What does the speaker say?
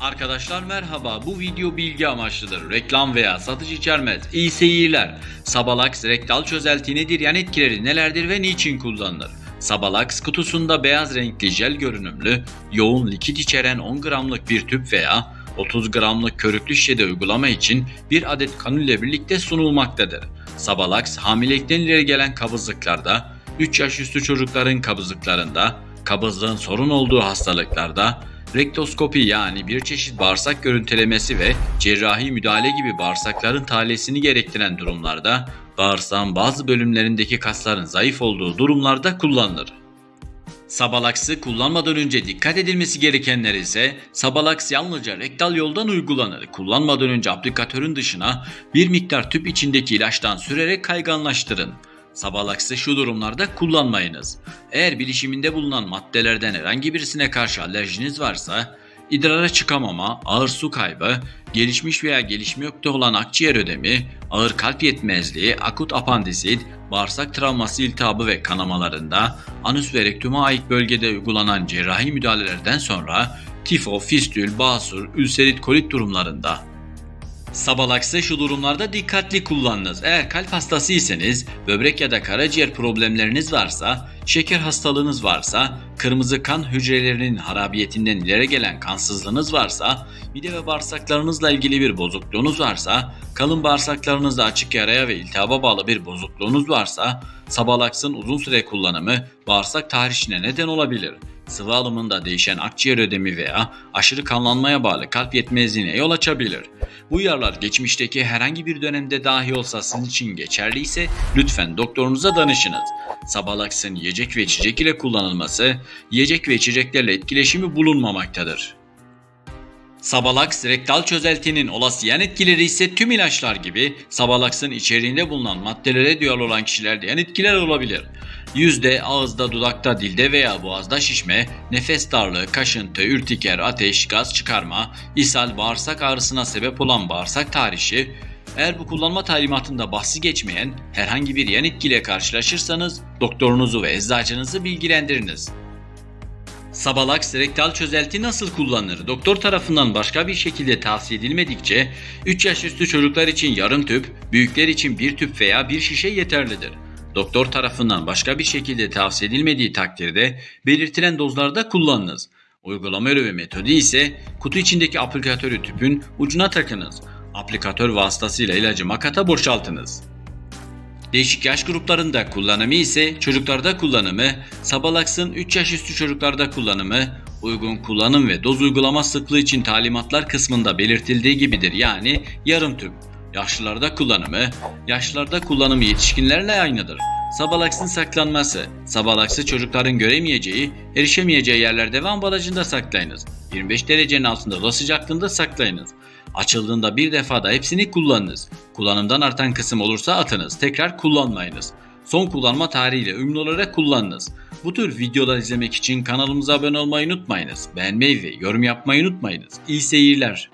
Arkadaşlar merhaba. Bu video bilgi amaçlıdır. Reklam veya satış içermez. İyi seyirler. Sabalax rektal çözelti nedir? Yan etkileri nelerdir ve niçin kullanılır? Sabalax kutusunda beyaz renkli jel görünümlü, yoğun likit içeren 10 gramlık bir tüp veya 30 gramlık körüklü şişede uygulama için bir adet kanülle birlikte sunulmaktadır. Sabalax hamilelikten ileri gelen kabızlıklarda, 3 yaş üstü çocukların kabızlıklarında, kabızlığın sorun olduğu hastalıklarda, rektoskopi yani bir çeşit bağırsak görüntülemesi ve cerrahi müdahale gibi bağırsakların tahliyesini gerektiren durumlarda, bağırsağın bazı bölümlerindeki kasların zayıf olduğu durumlarda kullanılır. Sabalaksı kullanmadan önce dikkat edilmesi gerekenler ise Sabalaks yalnızca rektal yoldan uygulanır. Kullanmadan önce aplikatörün dışına bir miktar tüp içindeki ilaçtan sürerek kayganlaştırın. Sabalaksı şu durumlarda kullanmayınız. Eğer bilişiminde bulunan maddelerden herhangi birisine karşı alerjiniz varsa, idrara çıkamama, ağır su kaybı, gelişmiş veya gelişmekte olan akciğer ödemi, ağır kalp yetmezliği, akut apandisit, bağırsak travması iltihabı ve kanamalarında, anüs ve rektuma ait bölgede uygulanan cerrahi müdahalelerden sonra tifo, fistül, basur, ülserit kolit durumlarında Sabalaksı şu durumlarda dikkatli kullanınız. Eğer kalp hastasıysanız, böbrek ya da karaciğer problemleriniz varsa, şeker hastalığınız varsa, kırmızı kan hücrelerinin harabiyetinden ileri gelen kansızlığınız varsa, mide ve bağırsaklarınızla ilgili bir bozukluğunuz varsa, kalın bağırsaklarınızda açık yaraya ve iltihaba bağlı bir bozukluğunuz varsa, Sabalaks'ın uzun süre kullanımı bağırsak tahrişine neden olabilir. Sıvı alımında değişen akciğer ödemi veya aşırı kanlanmaya bağlı kalp yetmezliğine yol açabilir. Bu uyarılar geçmişteki herhangi bir dönemde dahi olsa sizin için geçerliyse lütfen doktorunuza danışınız. Sabalaksın yiyecek ve içecek ile kullanılması, yiyecek ve içeceklerle etkileşimi bulunmamaktadır. Sabalax rektal çözeltinin olası yan etkileri ise tüm ilaçlar gibi Sabalax'ın içeriğinde bulunan maddelere duyarlı olan kişilerde yan etkiler olabilir. Yüzde, ağızda, dudakta, dilde veya boğazda şişme, nefes darlığı, kaşıntı, ürtiker, ateş, gaz çıkarma, ishal, bağırsak ağrısına sebep olan bağırsak tahrişi, eğer bu kullanma talimatında bahsi geçmeyen herhangi bir yan etkiyle karşılaşırsanız doktorunuzu ve eczacınızı bilgilendiriniz. Sabalax rektal çözelti nasıl kullanılır? Doktor tarafından başka bir şekilde tavsiye edilmedikçe 3 yaş üstü çocuklar için yarım tüp, büyükler için bir tüp veya bir şişe yeterlidir. Doktor tarafından başka bir şekilde tavsiye edilmediği takdirde belirtilen dozlarda kullanınız. Uygulama yolu ve metodu ise kutu içindeki aplikatörü tüpün ucuna takınız. Aplikatör vasıtasıyla ilacı makata boşaltınız. Değişik yaş gruplarında kullanımı ise çocuklarda kullanımı, Sabalax'ın 3 yaş üstü çocuklarda kullanımı, uygun kullanım ve doz uygulama sıklığı için talimatlar kısmında belirtildiği gibidir yani yarım tüp. Yaşlılarda kullanımı, yaşlılarda kullanımı yetişkinlerle aynıdır. Sabalax'ın saklanması, Sabalax'ı çocukların göremeyeceği, erişemeyeceği yerlerde ve ambalajında saklayınız. 25 derecenin altında oda sıcaklığında saklayınız. Açıldığında bir defada hepsini kullanınız. Kullanımdan artan kısım olursa atınız. Tekrar kullanmayınız. Son kullanma tarihiyle uyumlu olarak kullanınız. Bu tür videolar izlemek için kanalımıza abone olmayı unutmayınız. Beğenmeyi ve yorum yapmayı unutmayınız. İyi seyirler.